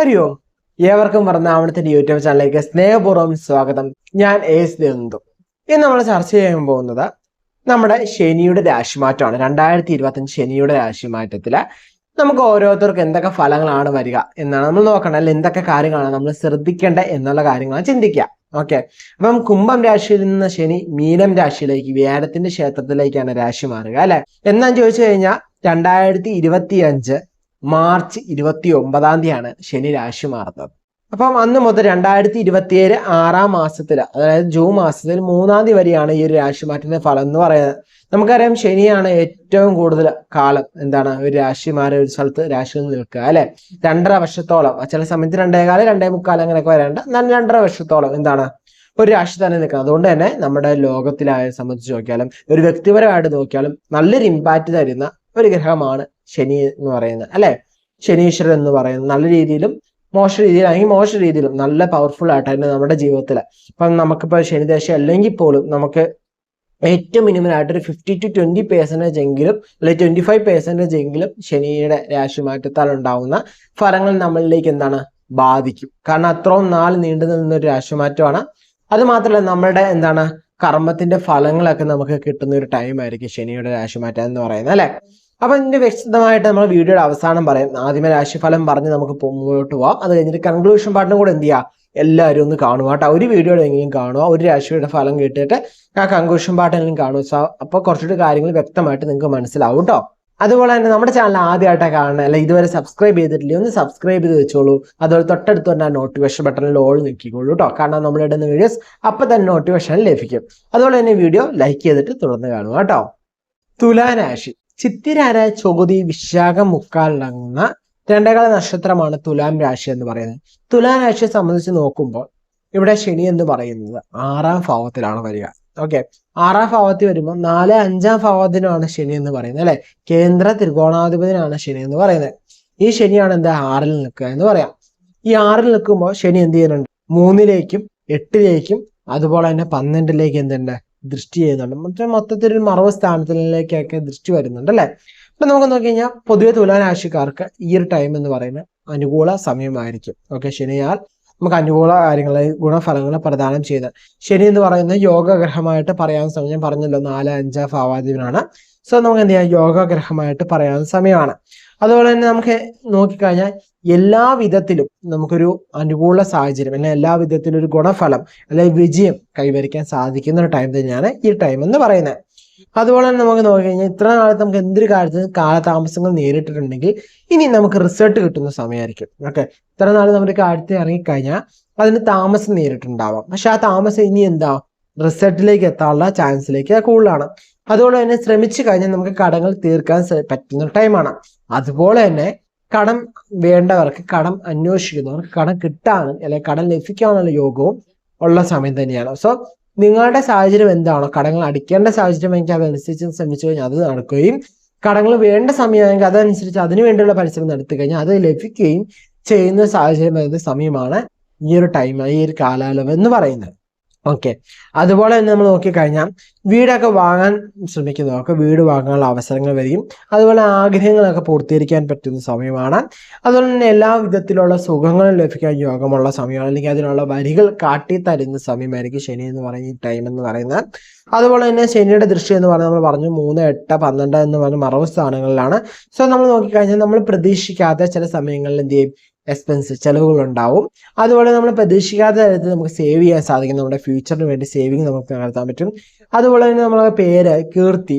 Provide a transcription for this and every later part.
ഹരി ഓം ഏവർക്കും പറഞ്ഞാവണത്തിന്റെ യൂട്യൂബ് ചാനലിലേക്ക് സ്നേഹപൂർവം സ്വാഗതം. ഞാൻ എസ് ദന്തു ഇന്ന് നമ്മൾ ചർച്ച ചെയ്യാൻ പോകുന്നത് നമ്മുടെ ശനിയുടെ രാശിമാറ്റമാണ്. രണ്ടായിരത്തി ഇരുപത്തഞ്ച് ശനിയുടെ രാശിമാറ്റത്തിൽ നമുക്ക് ഓരോരുത്തർക്കും എന്തൊക്കെ ഫലങ്ങളാണ് വരിക എന്നാണ് നമ്മൾ നോക്കണം. അല്ലെങ്കിൽ എന്തൊക്കെ കാര്യങ്ങളാണ് നമ്മൾ ശ്രദ്ധിക്കേണ്ടത് എന്നുള്ള കാര്യങ്ങളാണ് ചിന്തിക്കുക. ഓക്കെ. അപ്പം കുംഭം രാശിയിൽ നിന്ന് ശനി മീനം രാശിയിലേക്ക് വ്യാഴത്തിന്റെ ക്ഷേത്രത്തിലേക്കാണ് രാശി മാറുക അല്ലെ? എന്നാന്ന് ചോദിച്ചു കഴിഞ്ഞാൽ രണ്ടായിരത്തി ഇരുപത്തി അഞ്ച് മാർച്ച് ഇരുപത്തി ഒമ്പതാം തീയതിയാണ് ശനി രാശി മാറുന്നത്. അപ്പം അന്ന് മുതൽ രണ്ടായിരത്തി ഇരുപത്തിയേഴ് ആറാം മാസത്തിൽ അതായത് ജൂൺ മാസത്തിൽ മൂന്നാം തീയതി വരെയാണ് ഈ ഒരു രാശി മാറ്റത്തിന്റെ ഫലം എന്ന് പറയുന്നത്. നമുക്കറിയാം ശനിയാണ് ഏറ്റവും കൂടുതൽ കാലം എന്താണ് ഒരു രാശി മാറി ഒരു സ്ഥലത്ത് രാശിയിൽ നിൽക്കുക അല്ലെ? രണ്ടര വർഷത്തോളം. ചില സമയത്ത് രണ്ടേകാലം രണ്ടേ മുക്കാലം അങ്ങനെയൊക്കെ വരേണ്ട എന്നാലും രണ്ടര വർഷത്തോളം എന്താണ് ഒരു രാശി തന്നെ നിൽക്കുന്നത് അതുകൊണ്ട് തന്നെ നമ്മുടെ ലോകത്തിലായ സംബന്ധിച്ച് നോക്കിയാലും ഒരു വ്യക്തിപരമായിട്ട് നോക്കിയാലും നല്ലൊരു ഇമ്പാക്റ്റ് തരുന്ന ഒരു ഗ്രഹമാണ് ശനി എന്ന് പറയുന്നത്. അല്ലെ? ശനീശ്വരൻ എന്ന് പറയുന്നത്. നല്ല രീതിയിലും മോശ രീതിയിലാണെങ്കിൽ മോശ രീതിയിലും നല്ല പവർഫുൾ ആയിട്ട് തന്നെ നമ്മുടെ ജീവിതത്തിൽ ഇപ്പം നമുക്കിപ്പോൾ ശനിദേശ അല്ലെങ്കിൽ പോലും നമുക്ക് ഏറ്റവും മിനിമം ആയിട്ട് ഒരു ഫിഫ്റ്റി ടു ട്വന്റി പേഴ്സന്റേജ് എങ്കിലും അല്ലെങ്കിൽ ട്വന്റി ഫൈവ് പേഴ്സന്റേജ് എങ്കിലും ശനിയുടെ രാശി മാറ്റത്താൽ ഉണ്ടാവുന്ന ഫലങ്ങൾ നമ്മളിലേക്ക് എന്താണ്? ബാധിക്കും. കാരണം അത്രയും നാൾ നീണ്ടു നിന്ന ഒരു രാശിമാറ്റമാണ്. അത് മാത്രമല്ല നമ്മുടെ എന്താണ്? കർമ്മത്തിന്റെ ഫലങ്ങളൊക്കെ നമുക്ക് കിട്ടുന്ന ഒരു ടൈം ആയിരിക്കും ശനിയുടെ രാശിമാറ്റം എന്ന് പറയുന്നത്. അല്ലെ? അപ്പൊ ഇതിന്റെ വ്യക്തമായിട്ട് നമ്മൾ വീഡിയോയുടെ അവസാനം പറയാം. ആദ്യമേ രാശിഫലം പറഞ്ഞ് നമുക്ക് മുന്നോട്ട് പോവാം. അത് കഴിഞ്ഞിട്ട് കൺക്ലൂഷൻ പാർട്ടിനും കൂടെ എന്ത് ചെയ്യുക എല്ലാവരും ഒന്ന് കാണുക കേട്ടോ. ഒരു വീഡിയോയുടെ എങ്കിലും കാണുക. ഒരു രാശിയുടെ ഫലം കേട്ടിട്ട് ആ കൺക്ലൂഷൻ പാർട്ടിനെങ്കിലും കാണുക. അപ്പോൾ കുറച്ചുകൂടി കാര്യങ്ങൾ വ്യക്തമായിട്ട് നിങ്ങൾക്ക് മനസ്സിലാവും കേട്ടോ. അതുപോലെ തന്നെ നമ്മുടെ ചാനൽ ആദ്യമായിട്ടാണ് കാണുന്നത് അല്ലെ ഇതുവരെ സബ്സ്ക്രൈബ് ചെയ്തിട്ടില്ല ഒന്ന് സബ്സ്ക്രൈബ് ചെയ്ത് വെച്ചോളൂ. അതുപോലെ തൊട്ടടുത്ത് തന്നെ നോട്ടിഫിക്കേഷൻ ബട്ടണിൽ ഓൾ നിൽക്കിക്കോളൂ കേട്ടോ. കാരണം നമ്മൾ ഇടുന്ന വീഡിയോസ് അപ്പം തന്നെ നോട്ടിഫിക്കേഷൻ ലഭിക്കും. അതുപോലെ തന്നെ വീഡിയോ ലൈക്ക് ചെയ്തിട്ട് തുടർന്ന് കാണുക കേട്ടോ. തുലാരാശി. ചിത്തിരാര ചൊകുതി വിശാഖം മുക്കാലടങ്ങുന്ന രണ്ടേകാല നക്ഷത്രമാണ് തുലാം രാശി എന്ന് പറയുന്നത്. തുലാം രാശിയെ സംബന്ധിച്ച് നോക്കുമ്പോൾ ഇവിടെ ശനി എന്ന് പറയുന്നത് ആറാം ഭാവത്തിലാണ് വരിക. ഓക്കെ. ആറാം ഭാവത്തിൽ വരുമ്പോൾ നാല് അഞ്ചാം ഭാവത്തിനാണ് ശനി എന്ന് പറയുന്നത് അല്ലെ? കേന്ദ്ര ത്രികോണാധിപതിനാണ് ശനി എന്ന് പറയുന്നത്. ഈ ശനിയാണ് എന്താ? ആറിൽ നിൽക്കുക എന്ന് പറയാം. ഈ ആറിൽ നിൽക്കുമ്പോൾ ശനി എന്ത് ചെയ്യുന്നുണ്ട്? മൂന്നിലേക്കും എട്ടിലേക്കും അതുപോലെ തന്നെ പന്ത്രണ്ടിലേക്ക് എന്തുണ്ട്? ദൃഷ്ടി ചെയ്യുന്നുണ്ട്. മറ്റേ മൊത്തത്തിൽ ഒരു മറവ് സ്ഥാനത്തിലേക്കൊക്കെ ദൃഷ്ടി വരുന്നുണ്ട് അല്ലെ? അപ്പൊ നമുക്ക് നോക്കി കഴിഞ്ഞാൽ പൊതുവെ തുലാരാശിക്കാർക്ക് ഈ ഒരു ടൈം എന്ന് പറയുന്നത് അനുകൂല സമയമായിരിക്കും. ഓക്കെ ശനിയാൽ നമുക്ക് അനുകൂല കാര്യങ്ങളെ ഗുണഫലങ്ങൾ പ്രദാനം ചെയ്ത് ശനി എന്ന് പറയുന്നത് യോഗഗ്രഹമായിട്ട് പറയാൻ സമയം ഞാൻ പറഞ്ഞല്ലോ നാല് അഞ്ച് ഭാവാദീപനാണ് സോ നമുക്ക് എന്ത് ചെയ്യാം? യോഗഗ്രഹമായിട്ട് പറയാൻ സമയമാണ്. അതുപോലെ തന്നെ നമുക്ക് നോക്കിക്കഴിഞ്ഞാൽ എല്ലാ വിധത്തിലും നമുക്കൊരു അനുകൂല സാഹചര്യം അല്ലെങ്കിൽ എല്ലാ വിധത്തിലും ഒരു ഗുണഫലം അല്ലെങ്കിൽ വിജയം കൈവരിക്കാൻ സാധിക്കുന്ന ഒരു ടൈം തന്നെയാണ് ഈ ടൈം എന്ന് പറയുന്നത്. അതുപോലെ തന്നെ നമുക്ക് നോക്കിക്കഴിഞ്ഞാൽ ഇത്ര നാളത്തെ നമുക്ക് എന്തൊരു കാര്യത്തിൽ കാലതാമസങ്ങൾ നേരിട്ടിട്ടുണ്ടെങ്കിൽ ഇനി നമുക്ക് റിസൾട്ട് കിട്ടുന്ന സമയമായിരിക്കും. ഓക്കെ? ഇത്ര നാൾ നമ്മുടെ കാര്യത്തിൽ ഇറങ്ങിക്കഴിഞ്ഞാൽ അതിന് താമസം നേരിട്ടുണ്ടാവാം. പക്ഷെ ആ താമസം ഇനി എന്താ? റിസൾട്ടിലേക്ക് എത്താനുള്ള ചാൻസിലേക്ക് കൂടുതലാണ്. അതുപോലെ തന്നെ ശ്രമിച്ചു കഴിഞ്ഞാൽ നമുക്ക് കടങ്ങൾ തീർക്കാൻ പറ്റുന്ന ടൈമാണ് അതുപോലെ തന്നെ കടം വേണ്ടവർക്ക് കടം അന്വേഷിക്കുന്നവർക്ക് കടം കിട്ടാനും അല്ലെങ്കിൽ കടം ലഭിക്കാനുള്ള യോഗവും ഉള്ള സമയം തന്നെയാണ്. സോ നിങ്ങളുടെ സാഹചര്യം എന്താണോ കടങ്ങൾ അടിക്കേണ്ട സാഹചര്യമെങ്കിൽ അതനുസരിച്ച് ശ്രമിച്ചു കഴിഞ്ഞാൽ അത് നടക്കുകയും കടങ്ങൾ വേണ്ട സമയമെങ്കിൽ അതനുസരിച്ച് അതിനു വേണ്ടിയുള്ള പരിശ്രമം നടത്തി കഴിഞ്ഞാൽ അത് ലഭിക്കുകയും ചെയ്യുന്ന സാഹചര്യം വരുന്ന സമയമാണ് ഈ ഒരു ടൈം ഈ ഒരു കാലയളവ് എന്ന് പറയുന്നത്. ഓക്കെ അതുപോലെ തന്നെ നമ്മൾ നോക്കിക്കഴിഞ്ഞാൽ വീടൊക്കെ വാങ്ങാൻ ശ്രമിക്കുന്നവർക്ക് വീട് വാങ്ങാനുള്ള അവസരങ്ങൾ വരികയും അതുപോലെ ആഗ്രഹങ്ങളൊക്കെ പൂർത്തീകരിക്കാൻ പറ്റുന്ന സമയമാണ്. അതുപോലെ തന്നെ എല്ലാ വിധത്തിലുള്ള സുഖങ്ങളും ലഭിക്കാൻ യോഗമുള്ള സമയമാണ്. അല്ലെങ്കിൽ അതിനുള്ള വരികൾ കാട്ടി തരുന്ന സമയമായിരിക്കും ശനി എന്ന് പറയുന്ന ടൈം എന്ന് പറയുന്നത്. അതുപോലെ തന്നെ ശനിയുടെ ദൃഷ്ടി എന്ന് പറഞ്ഞാൽ നമ്മൾ പറഞ്ഞു മൂന്ന് എട്ട് പന്ത്രണ്ട് എന്ന് പറഞ്ഞ മറവ് സ്ഥാനങ്ങളിലാണ്. സോ നമ്മൾ നോക്കിക്കഴിഞ്ഞാൽ നമ്മൾ പ്രതീക്ഷിക്കാത്ത ചില സമയങ്ങളിൽ എന്ത് ചെയ്യും? എക്സ്പെൻസ് ചിലവുകൾ ഉണ്ടാവും അതുപോലെ നമ്മൾ പ്രതീക്ഷിക്കാത്ത തരത്തിൽ നമുക്ക് സേവ് ചെയ്യാൻ സാധിക്കും. നമ്മുടെ ഫ്യൂച്ചറിന് വേണ്ടി സേവിങ് നമുക്ക് നടത്താൻ പറ്റും. അതുപോലെ തന്നെ നമ്മളെ പേര് കീർത്തി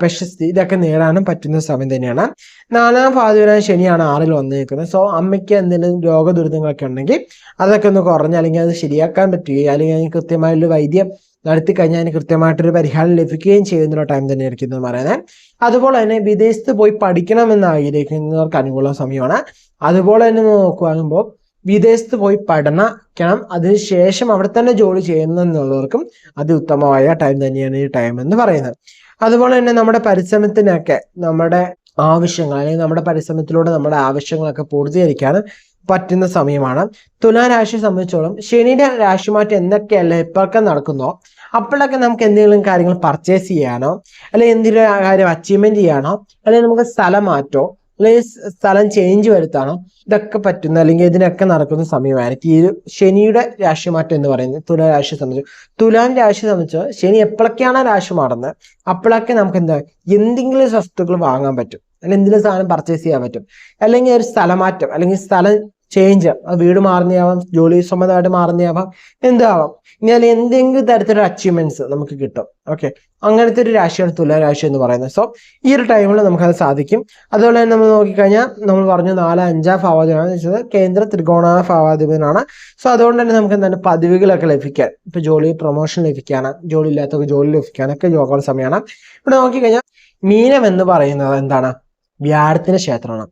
പ്രശസ്തി ഇതൊക്കെ നേടാനും പറ്റുന്ന സമയം തന്നെയാണ്. നാലാം പാതിവരാൻ ശനിയാണ് ആറിൽ വന്നിരിക്കുന്നത്. സോ അമ്മയ്ക്ക് എന്തെങ്കിലും രോഗ ദുരിതങ്ങളൊക്കെ ഉണ്ടെങ്കിൽ അതൊക്കെ ഒന്ന് കുറഞ്ഞ് അല്ലെങ്കിൽ അത് ശരിയാക്കാൻ പറ്റുകയോ അല്ലെങ്കിൽ അതിന് കൃത്യമായൊരു വൈദ്യം നടത്തി കഴിഞ്ഞാൽ അതിന് കൃത്യമായിട്ടൊരു പരിഹാരം ലഭിക്കുകയും ചെയ്യുന്ന ടൈം തന്നെയായിരിക്കും എന്ന് പറയുന്നത്. അതുപോലെ തന്നെ വിദേശത്ത് പോയി പഠിക്കണമെന്ന് ആഗ്രഹിക്കുന്നവർക്ക് അനുകൂല സമയമാണ്. അതുപോലെ തന്നെ നോക്കുവാകുമ്പോൾ വിദേശത്ത് പോയി പഠനക്കണം അതിനുശേഷം അവിടെ തന്നെ ജോലി ചെയ്യുന്നെന്നുള്ളവർക്കും അതിഉത്തമമായ ടൈം തന്നെയാണ് ഈ ടൈം എന്ന് പറയുന്നത്. അതുപോലെ തന്നെ നമ്മുടെ പരിശ്രമത്തിനൊക്കെ നമ്മുടെ ആവശ്യങ്ങൾ അല്ലെങ്കിൽ നമ്മുടെ പരിശ്രമത്തിലൂടെ നമ്മുടെ ആവശ്യങ്ങളൊക്കെ പൂർത്തീകരിക്കാൻ പറ്റുന്ന സമയമാണ്. തുലാരാശിയെ സംബന്ധിച്ചോളം ശനിയുടെ രാശിമാറ്റം എന്തൊക്കെയല്ല ഇപ്പോഴൊക്കെ നടക്കുന്നോ അപ്പോഴൊക്കെ നമുക്ക് എന്തെങ്കിലും കാര്യങ്ങൾ പർച്ചേസ് ചെയ്യാനോ അല്ലെങ്കിൽ എന്തെങ്കിലും കാര്യം അച്ചീവ്മെന്റ് ചെയ്യാനോ അല്ലെങ്കിൽ നമുക്ക് സ്ഥലം മാറ്റോ അല്ലെങ്കിൽ സ്ഥലം ചേഞ്ച് വരുത്താനോ ഇതൊക്കെ പറ്റുന്ന അല്ലെങ്കിൽ ഇതിനൊക്കെ നടക്കുന്ന സമയമായിരിക്കും ഈ ശനിയുടെ രാശിമാറ്റം എന്ന് പറയുന്നത് തുലാരാശിയെ സംബന്ധിച്ചു സംബന്ധിച്ച്. തുലാം രാശിയെ സംബന്ധിച്ച് ശനി എപ്പോഴൊക്കെയാണ് രാശി മാറുന്നത് അപ്പോഴൊക്കെ നമുക്ക് എന്താ എന്തെങ്കിലും വസ്തുക്കൾ വാങ്ങാൻ പറ്റും. അല്ലെങ്കിൽ എന്തെങ്കിലും സാധനം പർച്ചേസ് ചെയ്യാൻ പറ്റും. അല്ലെങ്കിൽ ഒരു സ്ഥലമാറ്റം അല്ലെങ്കിൽ സ്ഥലം ചേഞ്ച് വീട് മാറുന്നതാവാം ജോലി സംബന്ധമായിട്ട് മാറുന്നതാവാം എന്താവാം. അതിൽ എന്തെങ്കിലും തരത്തിലുള്ള അച്ചീവ്മെന്റ്സ് നമുക്ക് കിട്ടും. ഓക്കെ അങ്ങനത്തെ ഒരു രാശിയാണ് തുലാരാശി എന്ന് പറയുന്നത്. സോ ഈ ഒരു ടൈമിൽ നമുക്കത് സാധിക്കും. അതുപോലെ തന്നെ നമ്മൾ നോക്കിക്കഴിഞ്ഞാൽ നമ്മൾ പറഞ്ഞു നാല് അഞ്ചാം ഭാവാധിപനാണ്. വെച്ചത് കേന്ദ്ര ത്രികോണ ഭാവാധിപനാണ്. സോ അതുകൊണ്ട് തന്നെ നമുക്ക് എന്താണ് പദവികളൊക്കെ ലഭിക്കാൻ. ഇപ്പൊ ജോലി പ്രൊമോഷൻ ലഭിക്കാണ് ജോലി ഇല്ലാത്തവർക്ക് ജോലി ലഭിക്കാനൊക്കെ യോഗം സമയമാണ് ഇവിടെ നോക്കിക്കഴിഞ്ഞാൽ മീനം എന്ന് പറയുന്നത് എന്താണ്? വ്യാഴത്തിന്റെ ക്ഷേത്രമാണ്.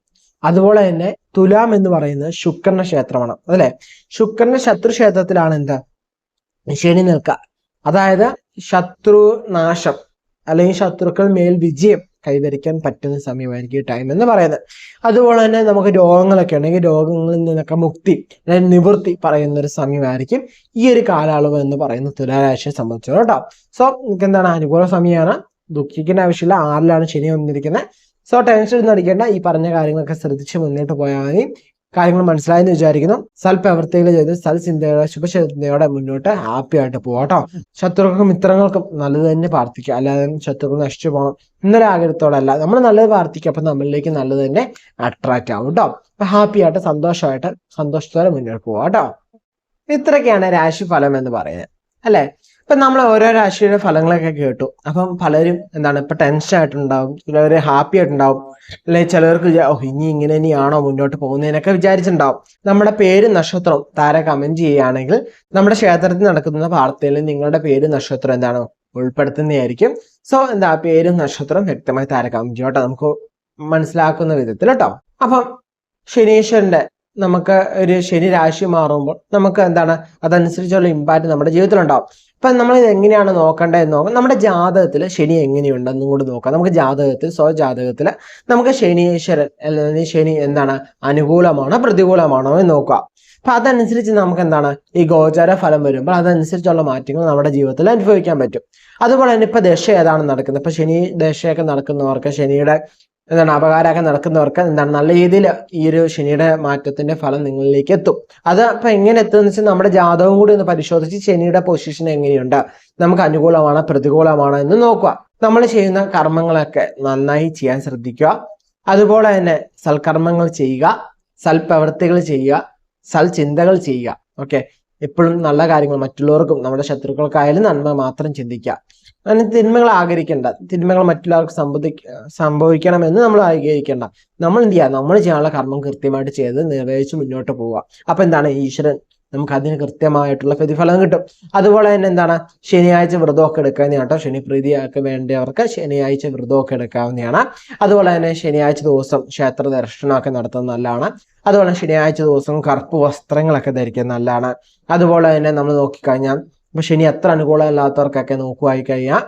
അതുപോലെ തന്നെ തുലാം എന്ന് പറയുന്നത് ശുക്രന്റെ ക്ഷേത്രമാണ്. അല്ലെ? ശുക്രന്റെ ശത്രു ക്ഷേത്രത്തിലാണ് എന്താ? ശനി നിൽക്കുക. അതായത് ശത്രുനാശം അല്ലെങ്കിൽ ശത്രുക്കൾ മേൽ വിജയം കൈവരിക്കാൻ പറ്റുന്ന സമയമായിരിക്കും ഈ ടൈം എന്ന് പറയുന്നത്. അതുപോലെ തന്നെ നമുക്ക് രോഗങ്ങളൊക്കെ ഉണ്ടെങ്കിൽ രോഗങ്ങളിൽ നിന്നൊക്കെ മുക്തി അല്ലെങ്കിൽ നിവൃത്തി പറയുന്ന ഒരു സമയമായിരിക്കും ഈ ഒരു കാലയളവ് എന്ന് പറയുന്ന തുലാരാശിയെ സംബന്ധിച്ചോളൂ കേട്ടോ സോ നിങ്ങൾക്ക് എന്താണ് അനുകൂല സമയമാണ്? ദുഃഖിക്കേണ്ട ആവശ്യമില്ല. ആറിലാണ് ശനി വന്നിരിക്കുന്നത്. സോ ടെൻഷൻ ഒന്നും അടിക്കേണ്ട. ഈ പറഞ്ഞ കാര്യങ്ങളൊക്കെ ശ്രദ്ധിച്ച് മുന്നോട്ട് പോയാൽ മതി. കാര്യങ്ങൾ മനസ്സിലായെന്ന് വിചാരിക്കുന്നു. സൽപ്രവൃത്തികൾ ചെയ്ത് സൽചിന്തയോടെ ശുഭചിന്തയോടെ മുന്നോട്ട് ഹാപ്പി ആയിട്ട് പോകാട്ടോ ശത്രുക്കൾക്കും മിത്രങ്ങൾക്കും നല്ലത് തന്നെ പ്രാർത്ഥിക്കുക. അല്ലാതെ ശത്രുക്കൾ നശിച്ചു പോകണം എന്നൊരു ആഗ്രഹത്തോടെ അല്ല. നമ്മൾ നല്ലത് പ്രാർത്ഥിക്കുക. അപ്പൊ നമ്മളിലേക്ക് നല്ലത് തന്നെ അട്രാക്റ്റ് ആവും കേട്ടോ അപ്പൊ ഹാപ്പി ആയിട്ട് സന്തോഷമായിട്ട് സന്തോഷത്തോടെ മുന്നോട്ട് പോകാം കേട്ടോ ഇത്രയൊക്കെയാണ് രാശിഫലം എന്ന് പറയുന്നത്. അല്ലെ? ഇപ്പൊ നമ്മൾ ഓരോ രാശിയുടെ ഫലങ്ങളൊക്കെ കേട്ടു. അപ്പം പലരും എന്താണ് ഇപ്പൊ ടെൻഷൻ ആയിട്ടുണ്ടാവും ചിലവർ ഹാപ്പി ആയിട്ടുണ്ടാവും അല്ലെങ്കിൽ ചിലവർക്ക് ഓ ഇനി ഇങ്ങനെ ഇനിയാണോ മുന്നോട്ട് പോകുന്നതിനൊക്കെ വിചാരിച്ചിട്ടുണ്ടാവും. നമ്മുടെ പേര് നക്ഷത്രം താര കമന്റ് ചെയ്യുകയാണെങ്കിൽ നമ്മുടെ ക്ഷേത്രത്തിൽ നടക്കുന്ന വാർത്തയിൽ നിങ്ങളുടെ പേര് നക്ഷത്രം എന്താണ് ഉൾപ്പെടുത്തുന്നതായിരിക്കും. സോ എന്താ പേരും നക്ഷത്രം വ്യക്തമായി താര കമന്റ് ചെയ്യും കേട്ടോ. നമുക്ക് മനസ്സിലാക്കുന്ന വിധത്തിൽ കേട്ടോ. അപ്പം ശനീശ്വരന്റെ നമുക്ക് ഒരു ശനി രാശി മാറുമ്പോൾ നമുക്ക് എന്താണ്? അതനുസരിച്ചുള്ള ഇമ്പാക്റ്റ് നമ്മുടെ ജീവിതത്തിലുണ്ടാവും. ഇപ്പൊ നമ്മൾ ഇത് എങ്ങനെയാണ് നോക്കേണ്ടതെന്ന് നോക്കാം. നമ്മുടെ ജാതകത്തിൽ ശനി എങ്ങനെയുണ്ടെന്നും കൂടി നോക്കാം. നമുക്ക് ജാതകത്തിൽ സ്വ ജാതകത്തിൽ നമുക്ക് ശനീശ്വരൻ അല്ലെങ്കിൽ ശനി എന്താണ്? അനുകൂലമാണോ പ്രതികൂലമാണോ എന്ന് നോക്കുക അപ്പൊ അതനുസരിച്ച് നമുക്ക് എന്താണ്? ഈ ഗോചാര ഫലം വരുമ്പോൾ അതനുസരിച്ചുള്ള മാറ്റങ്ങൾ നമ്മുടെ ജീവിതത്തിൽ അനുഭവിക്കാൻ പറ്റും. അതുപോലെ തന്നെ ഇപ്പൊ ദശ ഏതാണ് നടക്കുന്നത്? ഇപ്പൊ ശനി ദശയൊക്കെ നടക്കുന്നവർക്ക് ശനിയുടെ എന്താണ് അപകാരമൊക്കെ നടക്കുന്നവർക്ക് എന്താണ് നല്ല രീതിയിൽ ഈ ഒരു ശനിയുടെ മാറ്റത്തിന്റെ ഫലം നിങ്ങളിലേക്ക് എത്തും. അത് അപ്പൊ എങ്ങനെ എത്തുമെന്ന് വെച്ചാൽ നമ്മുടെ ജാതകം കൂടി ഒന്ന് പരിശോധിച്ച് ശനിയുടെ പൊസിഷൻ എങ്ങനെയുണ്ട്. നമുക്ക് അനുകൂലമാണോ പ്രതികൂലമാണോ എന്ന് നോക്കുക. നമ്മൾ ചെയ്യുന്ന കർമ്മങ്ങളൊക്കെ നന്നായി ചെയ്യാൻ ശ്രദ്ധിക്കുക. അതുപോലെ തന്നെ സൽക്കർമ്മങ്ങൾ ചെയ്യുക സൽപ്രവൃത്തികൾ ചെയ്യുക സൽചിന്തകൾ ചെയ്യുക. ഓക്കെ? എപ്പോഴും നല്ല കാര്യങ്ങൾ മറ്റുള്ളവർക്കും നമ്മുടെ ശത്രുക്കൾക്കായാലും നന്മ മാത്രം ചിന്തിക്കുക. അങ്ങനെ തിന്മകൾ ആഗ്രഹിക്കേണ്ട. തിന്മകൾ മറ്റുള്ളവർക്ക് സംഭവി സംഭവിക്കണമെന്ന് നമ്മൾ ആഗ്രഹിക്കേണ്ട. നമ്മൾ എന്ത് ചെയ്യുക നമ്മൾ ചെയ്യാനുള്ള കർമ്മം കൃത്യമായിട്ട് ചെയ്ത് നിർവഹിച്ച് മുന്നോട്ട് പോവുക. അപ്പൊ എന്താണ്? ഈശ്വരൻ നമുക്ക് അതിന് കൃത്യമായിട്ടുള്ള പ്രതിഫലം കിട്ടും. അതുപോലെ തന്നെ എന്താണ്? ശനിയാഴ്ച വ്രതമൊക്കെ എടുക്കാവുന്നതാണ് കേട്ടോ. ശനി പ്രീതിയൊക്കെ വേണ്ടവർക്ക് ശനിയാഴ്ച വ്രതമൊക്കെ എടുക്കാവുന്നതാണ്. അതുപോലെ തന്നെ ശനിയാഴ്ച ദിവസം ക്ഷേത്ര ദർശനമൊക്കെ നടത്തുന്നത് നല്ലതാണ്. അതുപോലെ ശനിയാഴ്ച ദിവസം കറുപ്പ് വസ്ത്രങ്ങളൊക്കെ ധരിക്കുന്നത് നല്ലതാണ്. അതുപോലെ തന്നെ നമ്മൾ നോക്കിക്കഴിഞ്ഞാൽ ഇപ്പൊ ശനി അത്ര അനുകൂലമല്ലാത്തവർക്കൊക്കെ നോക്കുവായി കഴിഞ്ഞാൽ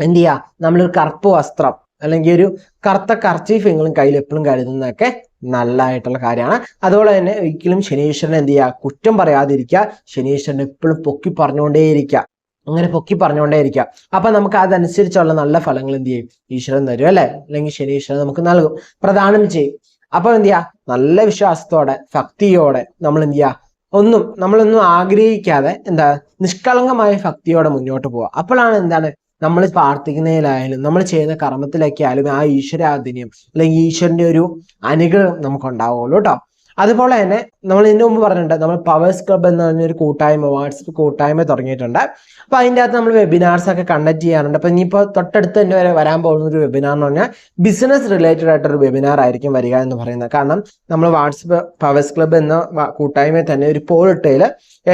എന്ത് ചെയ്യുക നമ്മളൊരു കറുപ്പ് വസ്ത്രം അല്ലെങ്കിൽ ഒരു കറുത്ത കർച്ചീഫ് എങ്കിലും കയ്യിൽ എപ്പോഴും കരുതുന്നതൊക്കെ നല്ലതായിട്ടുള്ള കാര്യമാണ്. അതുപോലെ തന്നെ ഒരിക്കലും ശനീശ്വരനെ എന്ത് ചെയ്യുക കുറ്റം പറയാതിരിക്കുക. ശനീശ്വരനെ എപ്പോഴും പൊക്കി പറഞ്ഞുകൊണ്ടേയിരിക്കുക. അങ്ങനെ പൊക്കി പറഞ്ഞുകൊണ്ടേയിരിക്കുക. അപ്പൊ നമുക്ക് അതനുസരിച്ചുള്ള നല്ല ഫലങ്ങൾ എന്ത് ചെയ്യും? ഈശ്വരൻ തരും അല്ലെ? അല്ലെങ്കിൽ ശനീശ്വരൻ നമുക്ക് നൽകും. പ്രധാനം ചെയ്യും. അപ്പൊ എന്ത് ചെയ്യുക നല്ല വിശ്വാസത്തോടെ ഭക്തിയോടെ നമ്മൾ എന്ത് ചെയ്യുക ഒന്നും നമ്മളൊന്നും ആഗ്രഹിക്കാതെ എന്താ നിഷ്കളങ്കമായ ഭക്തിയോടെ മുന്നോട്ട് പോവുക. അപ്പോഴാണ് എന്താണ് നമ്മൾ പ്രാർത്ഥിക്കുന്നതിലായാലും നമ്മൾ ചെയ്യുന്ന കർമ്മത്തിലൊക്കെ ആയാലും ആ ഈശ്വരാധീനം അല്ലെങ്കിൽ ഈശ്വരന്റെ ഒരു അനുഗ്രഹം നമുക്ക് ഉണ്ടാവുള്ളൂ കേട്ടോ. അതുപോലെ തന്നെ നമ്മൾ ഇതിനു മുമ്പ് പറഞ്ഞിട്ടുണ്ട് നമ്മൾ പവേഴ്സ് ക്ലബ് എന്ന് പറഞ്ഞൊരു കൂട്ടായ്മ വാട്സപ്പ് കൂട്ടായ്മ തുടങ്ങിയിട്ടുണ്ട്. അപ്പൊ അതിന്റെ അകത്ത് നമ്മൾ വെബിനാർസ് ഒക്കെ കണ്ടക്ട് ചെയ്യാറുണ്ട്. അപ്പൊ ഇനിയിപ്പോൾ തൊട്ടടുത്ത് തന്നെ വരെ വരാൻ പോകുന്ന ഒരു വെബിനാർ എന്ന് പറഞ്ഞാൽ ബിസിനസ് റിലേറ്റഡ് ആയിട്ടൊരു വെബിനാർ ആയിരിക്കും വരിക എന്ന് പറയുന്നത്. കാരണം നമ്മൾ വാട്സപ്പ് പവേഴ്സ് ക്ലബ് എന്ന കൂട്ടായ്മയിൽ തന്നെ ഒരു പോൾ ഇട്ടതിൽ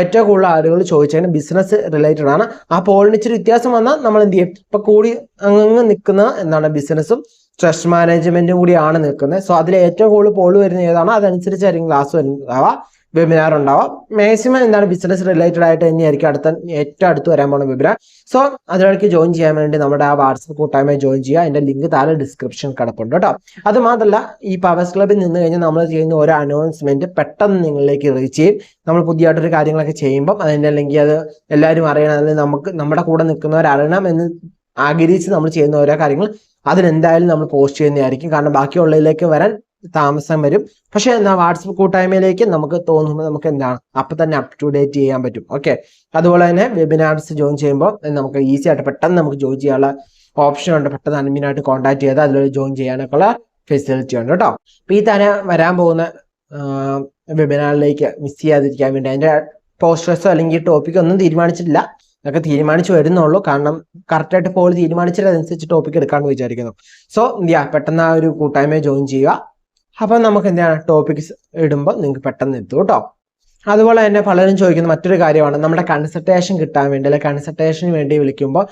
ഏറ്റവും കൂടുതൽ ആളുകൾ ചോദിച്ചതിന് ബിസിനസ് റിലേറ്റഡ് ആണ്. ആ പോളിന് ഇച്ചിരി വ്യത്യാസം വന്നാൽ നമ്മൾ എന്ത് ചെയ്യും? ഇപ്പൊ കൂടി അങ്ങ് നിൽക്കുന്ന എന്താണ് ബിസിനസ്സും സ്ട്രെസ് മാനേജ്മെന്റും കൂടിയാണ് നിൽക്കുന്നത്. സോ അതിൽ ഏറ്റവും കൂടുതൽ പോൾ വരുന്ന ഏതാണോ? അതനുസരിച്ചായിരിക്കും ക്ലാസ് ഉണ്ടാവുക വെബിനാർ ഉണ്ടാവുക മാക്സിമം എന്താണ് ബിസിനസ് റിലേറ്റഡ് ആയിട്ട് തന്നെയായിരിക്കും അടുത്ത ഏറ്റവും അടുത്ത് വരാൻ പോകുന്ന വെബിനാർ സോ അതിലേക്ക് ജോയിൻ ചെയ്യാൻ വേണ്ടി നമ്മുടെ ആ വാട്സപ്പ് കൂട്ടായ്മ ജോയിൻ ചെയ്യുക. അതിന്റെ ലിങ്ക് താഴെ ഡിസ്ക്രിപ്ഷൻ കിടപ്പുണ്ട് കേട്ടോ. അത് മാത്രമല്ല ഈ പവേഴ്സ് ക്ലബിൽ നിന്ന് കഴിഞ്ഞാൽ നമ്മൾ ചെയ്യുന്ന ഓരോ അനൗൺസ്മെന്റ് പെട്ടെന്ന് നിങ്ങളിലേക്ക് റീച്ച് ചെയ്യും. നമ്മൾ പുതിയതായിട്ടൊരു കാര്യങ്ങളൊക്കെ ചെയ്യുമ്പോൾ അതിന്റെ അല്ലെങ്കിൽ അത് എല്ലാവരും അറിയണം. അല്ലെങ്കിൽ നമുക്ക് നമ്മുടെ കൂടെ നിൽക്കുന്നവർ അറിയണം എന്ന് ആഗ്രഹിച്ച് നമ്മൾ ചെയ്യുന്ന ഓരോ കാര്യങ്ങൾ അതിനെന്തായാലും നമ്മൾ പോസ്റ്റ് ചെയ്യുന്നതായിരിക്കും. കാരണം ബാക്കിയുള്ളതിലേക്ക് വരാൻ താമസം വരും. പക്ഷെ എന്താ വാട്സപ്പ് കൂട്ടായ്മയിലേക്ക് നമുക്ക് തോന്നുമ്പോൾ നമുക്ക് എന്താണ്? അപ്പൊ തന്നെ അപ് ടു ഡേറ്റ് ചെയ്യാൻ പറ്റും. ഓക്കെ അതുപോലെ തന്നെ വെബിനാർസ് ജോയിൻ ചെയ്യുമ്പോൾ നമുക്ക് ഈസി ആയിട്ട് പെട്ടെന്ന് നമുക്ക് ജോയിൻ ചെയ്യാനുള്ള ഓപ്ഷൻ ഉണ്ട്. പെട്ടെന്ന് അഡ്മിനായിട്ട് കോൺടാക്ട് ചെയ്ത് അതിൽ ജോയിൻ ചെയ്യാനൊക്കെ ഉള്ള ഫെസിലിറ്റി ഉണ്ട് കേട്ടോ. അപ്പൊ ഈ തന്നെ വരാൻ പോകുന്ന വെബിനാറിലേക്ക് മിസ് ചെയ്യാതിരിക്കാൻ വേണ്ടി അതിന്റെ പോസ്റ്റേഴ്സോ അല്ലെങ്കിൽ ടോപ്പിക്കോ ഒന്നും തീരുമാനിച്ചിട്ടില്ല. അതൊക്കെ തീരുമാനിച്ചു വരുന്നുള്ളൂ. കാരണം കറക്റ്റായിട്ട് പോൾ തീരുമാനിച്ചിട്ട് അതനുസരിച്ച് ടോപ്പിക് എടുക്കാമെന്ന് വിചാരിക്കുന്നു. സോ എന്ത് പെട്ടെന്ന് ആ ഒരു കൂട്ടായ്മയെ ജോയിൻ ചെയ്യുക. അപ്പം നമുക്ക് എന്താണ് ടോപ്പിക്സ് ഇടുമ്പോൾ നിങ്ങൾക്ക് പെട്ടെന്ന് എത്തും കേട്ടോ. അതുപോലെ തന്നെ പലരും ചോദിക്കുന്ന മറ്റൊരു കാര്യമാണ്. നമ്മുടെ കൺസൾട്ടേഷൻ കിട്ടാൻ വേണ്ടി അല്ലെങ്കിൽ കൺസൾട്ടേഷന് വേണ്ടി വിളിക്കുമ്പോൾ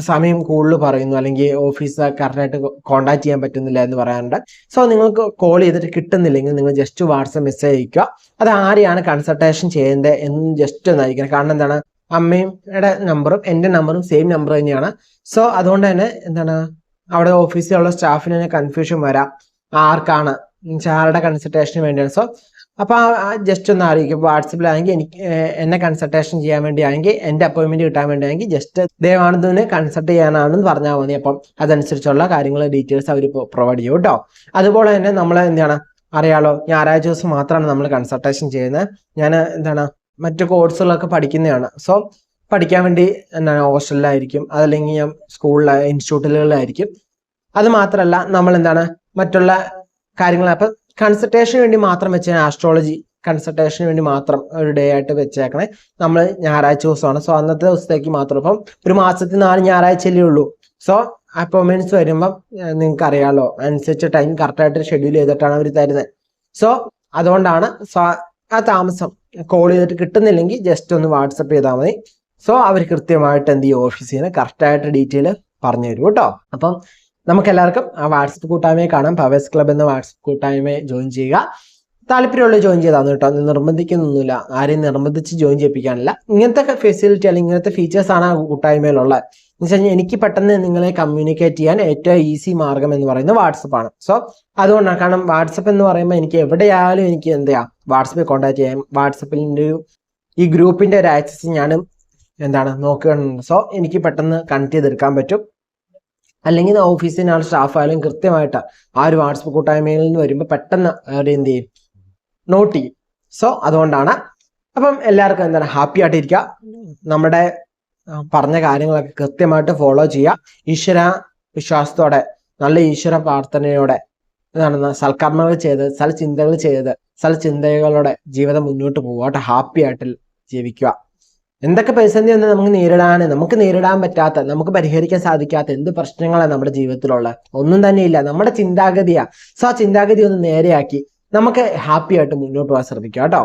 സമയം കൂടുതൽ പറയുന്നു. അല്ലെങ്കിൽ ഓഫീസ് കറക്റ്റായിട്ട് കോണ്ടാക്ട് ചെയ്യാൻ പറ്റുന്നില്ല എന്ന് പറയാറുണ്ട്. സോ നിങ്ങൾക്ക് കോൾ ചെയ്തിട്ട് കിട്ടുന്നില്ലെങ്കിൽ നിങ്ങൾ ജസ്റ്റ് വാട്സപ്പ് മെസ്സേജ് അയക്കുക അത് ആരെയാണ് കൺസൾട്ടേഷൻ ചെയ്യേണ്ടത് എന്ന് ജസ്റ്റ് ഒന്ന് അയക്കണം കാരണം എന്താണ്? അമ്മയുടെ നമ്പറും എന്റെ നമ്പറും സെയിം നമ്പർ തന്നെയാണ്. സോ അതുകൊണ്ട് തന്നെ എന്താണ് അവിടെ ഓഫീസിലുള്ള സ്റ്റാഫിന് തന്നെ കൺഫ്യൂഷൻ വരാം. ആർക്കാണ്? ആരുടെ കൺസൾട്ടേഷന് വേണ്ടിയാണ്. സോ അപ്പോൾ ജസ്റ്റ് ഒന്ന് അറിയിക്കും വാട്സപ്പിലാണെങ്കിൽ എനിക്ക് എന്നെ കൺസൾട്ടേഷൻ ചെയ്യാൻ വേണ്ടിയാണെങ്കിൽ എന്റെ അപ്പോയിൻമെന്റ് കിട്ടാൻ വേണ്ടിയാണെങ്കിൽ ജസ്റ്റ് ദേവാനന്ദനെ കൺസൾട്ട് ചെയ്യാനാണെന്ന് പറഞ്ഞാൽ മതി. അപ്പം അതനുസരിച്ചുള്ള കാര്യങ്ങൾ ഡീറ്റെയിൽസ് അവർ പ്രൊവൈഡ് ചെയ്യും കേട്ടോ. അതുപോലെ തന്നെ നമ്മൾ എന്താണ് അറിയാലോ ഞായറാഴ്ച ദിവസം മാത്രമാണ് നമ്മൾ കൺസൾട്ടേഷൻ ചെയ്യുന്നത്. ഞാൻ എന്താണ് മറ്റു കോഴ്സുകളൊക്കെ പഠിക്കുന്നതാണ്. സോ പഠിക്കാൻ വേണ്ടി എന്താണ് ഹോസ്റ്റലിലായിരിക്കും അതല്ലെങ്കിൽ ഞാൻ സ്കൂളിലെ ഇൻസ്റ്റിറ്റ്യൂട്ടുകളിലായിരിക്കും അത് മാത്രമല്ല നമ്മൾ എന്താണ് മറ്റുള്ള കാര്യങ്ങൾ അപ്പം കൺസൾട്ടേഷന് വേണ്ടി മാത്രം വെച്ച ആസ്ട്രോളജി കൺസൾട്ടേഷന് വേണ്ടി മാത്രം ഒരു ഡേ ആയിട്ട് വെച്ചേക്കണേ. നമ്മൾ ഞായറാഴ്ച ദിവസമാണ്. സോ അന്നത്തെ ദിവസത്തേക്ക് മാത്രം. ഇപ്പം ഒരു മാസത്തിൽ നാല് ഞായറാഴ്ചയല്ലേ ഉള്ളൂ. സോ അപ്പോയിൻമെന്റ്സ് വരുമ്പം നിങ്ങൾക്ക് അറിയാലോ അനുസരിച്ച് ടൈം കറക്റ്റായിട്ട് ഷെഡ്യൂൾ ചെയ്തിട്ടാണ് അവർ തരുന്നത്. സോ അതുകൊണ്ടാണ് സ്വ- ആ താമസം കോൾ ചെയ്തിട്ട് കിട്ടുന്നില്ലെങ്കിൽ ജസ്റ്റ് ഒന്ന് വാട്സപ്പ് ചെയ്താൽ മതി. സോ അവർ കൃത്യമായിട്ട് എന്ത് ചെയ്യും? ഓഫീസിൽ നിന്ന് കറക്റ്റായിട്ട് ഡീറ്റെയിൽ പറഞ്ഞു തരും കേട്ടോ. അപ്പം നമുക്ക് എല്ലാവർക്കും ആ വാട്സപ്പ് കൂട്ടായ്മയെ കാണാം. പവേഴ്സ് ക്ലബ് എന്ന വാട്സപ്പ് കൂട്ടായ്മയെ ജോയിൻ ചെയ്യുക. താല്പര്യമുള്ള ജോയിൻ ചെയ്താൽ കേട്ടോ. നിർബന്ധിക്കുന്നൊന്നുമില്ല. ആരെയും നിർബന്ധിച്ച് ജോയിൻ ചെയ്യിപ്പിക്കാനില്ല. ഇങ്ങനത്തെ ഫെസിലിറ്റി അല്ലെങ്കിൽ ഇങ്ങനത്തെ ഫീച്ചേഴ്സാണ് ആ കൂട്ടായ്മയിലുള്ളത്. എന്ന് വെച്ച് കഴിഞ്ഞാൽ എനിക്ക് പെട്ടെന്ന് നിങ്ങളെ കമ്മ്യൂണിക്കേറ്റ് ചെയ്യാൻ ഏറ്റവും ഈസി മാർഗം എന്ന് പറയുന്നത് വാട്സപ്പ് ആണ്. സോ അതുകൊണ്ടാണ്. കാരണം വാട്സപ്പ് എന്ന് പറയുമ്പോൾ എനിക്ക് എവിടെയായാലും എനിക്ക് എന്ത് വാട്സപ്പിൽ കോൺടാക്ട് ചെയ്യാം. വാട്സപ്പിന്റെ ഒരു ഈ ഗ്രൂപ്പിന്റെ ഒരു ആക്സസ് ഞാനും എന്താണ് നോക്കുകയാണ് സോ എനിക്ക് പെട്ടെന്ന് കണക്ട് ചെയ്തെടുക്കാൻ പറ്റും. അല്ലെങ്കിൽ ഓഫീസിന് ആൾ സ്റ്റാഫ് ആയാലും കൃത്യമായിട്ട് ആ ഒരു വാട്സപ്പ് കൂട്ടായ്മയിൽ നിന്ന് വരുമ്പോൾ പെട്ടെന്ന് അവർ എന്ത് ചെയ്യും? നോട്ട് ചെയ്യും. സോ അതുകൊണ്ടാണ്. അപ്പം എല്ലാവർക്കും എന്താണ് ഹാപ്പി ആയിട്ടിരിക്കുക. നമ്മുടെ പറഞ്ഞ കാര്യങ്ങളൊക്കെ കൃത്യമായിട്ട് ഫോളോ ചെയ്യുക. ഈശ്വര വിശ്വാസത്തോടെ നല്ല ഈശ്വര പ്രാർത്ഥനയോടെ എന്താണ് സൽക്കർമ്മങ്ങൾ ചെയ്ത് സൽചിന്തകൾ ചെയ്ത് സൽചിന്തകളോടെ ജീവിതം മുന്നോട്ട് പോവാട്ടെ ഹാപ്പി ആയിട്ട് ജീവിക്കുക. എന്തൊക്കെ പ്രതിസന്ധി വന്ന് നമുക്ക് നേരിടാൻ നമുക്ക് നേരിടാൻ പറ്റാത്ത നമുക്ക് പരിഹരിക്കാൻ സാധിക്കാത്ത എന്ത് പ്രശ്നങ്ങളാണ് നമ്മുടെ ജീവിതത്തിലുള്ള? ഒന്നും തന്നെ ഇല്ല. നമ്മുടെ ചിന്താഗതിയാ. സോ ആ ചിന്താഗതി ഒന്ന് നേരെയാക്കി നമുക്ക് ഹാപ്പി ആയിട്ട് മുന്നോട്ട് പോകാൻ ശ്രമിക്കുക. കേട്ടോ.